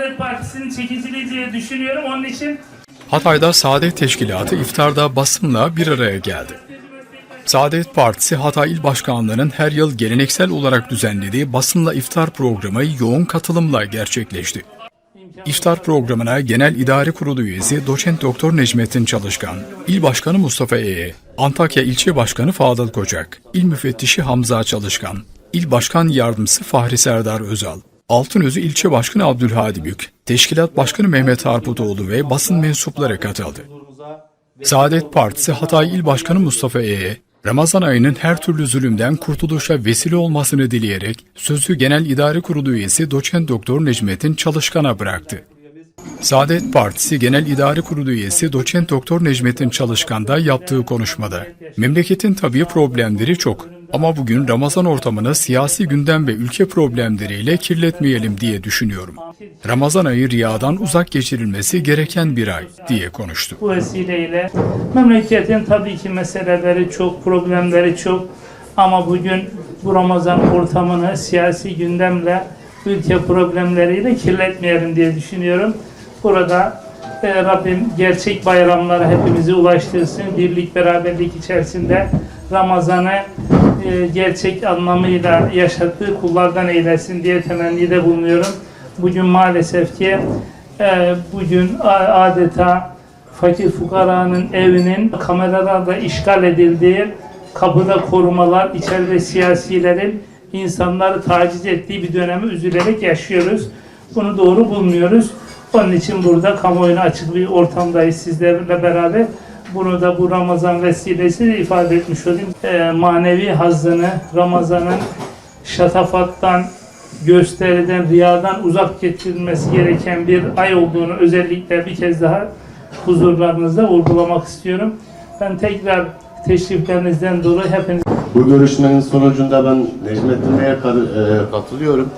Saadet Partisi'nin çekiciliği diye düşünüyorum. Onun için Hatay'da Saadet Teşkilatı iftarda basınla bir araya geldi. Saadet Partisi Hatay İl Başkanlığı'nın her yıl geleneksel olarak düzenlediği basınla iftar programı yoğun katılımla gerçekleşti. İftar programına Genel İdare Kurulu üyesi Doçent Doktor Necmettin Çalışkan, İl Başkanı Mustafa Eğe, Antakya İlçe Başkanı Fadıl Kocak, İl Müfettişi Hamza Çalışkan, İl Başkan Yardımcısı Fahri Serdar Özal, Altınözü İlçe Başkanı Abdülhadi Bük, Teşkilat Başkanı Mehmet Harputoğlu ve basın mensupları katıldı. Saadet Partisi Hatay İl Başkanı Mustafa Eğe, Ramazan ayının her türlü zulümden kurtuluşa vesile olmasını dileyerek sözü Genel İdare Kurulu üyesi Doçent Doktor Necmettin Çalışkan'a bıraktı. Saadet Partisi Genel İdare Kurulu üyesi Doçent Doktor Necmettin Çalışkan da yaptığı konuşmada memleketin tabii problemleri çok ama bugün Ramazan ortamını siyasi gündem ve ülke problemleriyle kirletmeyelim diye düşünüyorum. Ramazan ayı riyadan uzak geçirilmesi gereken bir ay diye konuştu. bu vesileyle memleketin tabii ki meseleleri çok, problemleri çok ama bugün bu Ramazan ortamını siyasi gündemle, ülke problemleriyle kirletmeyelim diye düşünüyorum. Burada e, Rabbim gerçek bayramlara hepimizi ulaştırsın. Birlik, beraberlik içerisinde Ramazan'ı e, gerçek anlamıyla yaşattığı kullardan eylesin diye temennide bulunuyorum. Bugün maalesef ki e, bugün adeta fakir fukaranın evinin kameralarla işgal edildiği, kapıda korumalar, içeride siyasilerin insanları taciz ettiği bir dönemi üzülerek yaşıyoruz. Bunu doğru bulmuyoruz. Onun için burada kamuoyuna açık bir ortamdayız sizlerle beraber. Bunu da bu Ramazan vesilesiyle ifade etmiş olayım. Ee, manevi hazzını Ramazan'ın şatafattan, gösteriden, riyadan uzak getirilmesi gereken bir ay olduğunu özellikle bir kez daha huzurlarınızda vurgulamak istiyorum. Ben tekrar teşriflerinizden dolayı hepinize Bu görüşmenin sonucunda ben Necmettin Bey'e e, katılıyorum.